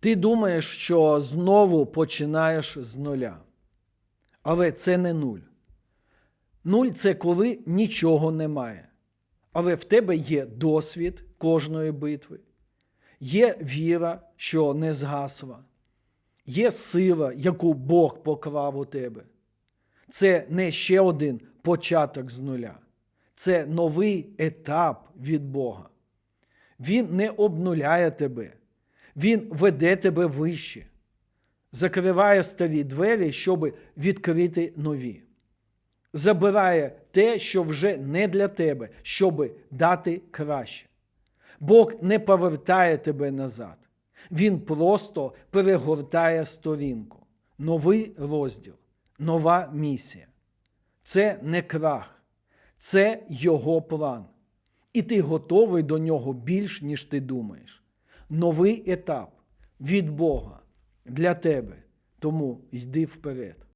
Ти думаєш, що знову починаєш з нуля. Але це не нуль. Нуль це коли нічого немає. Але в тебе є досвід кожної битви, є віра, що не згасла, є сила, яку Бог поклав у тебе. Це не ще один початок з нуля, це новий етап від Бога. Він не обнуляє тебе, Він веде тебе вище, закриває старі двері, щоб відкрити нові. Забирає те, що вже не для тебе, щоб дати краще. Бог не повертає тебе назад. Він просто перегортає сторінку. Новий розділ, нова місія. Це не крах, це його план. І ти готовий до нього більш, ніж ти думаєш. Новий етап від Бога для тебе. Тому йди вперед.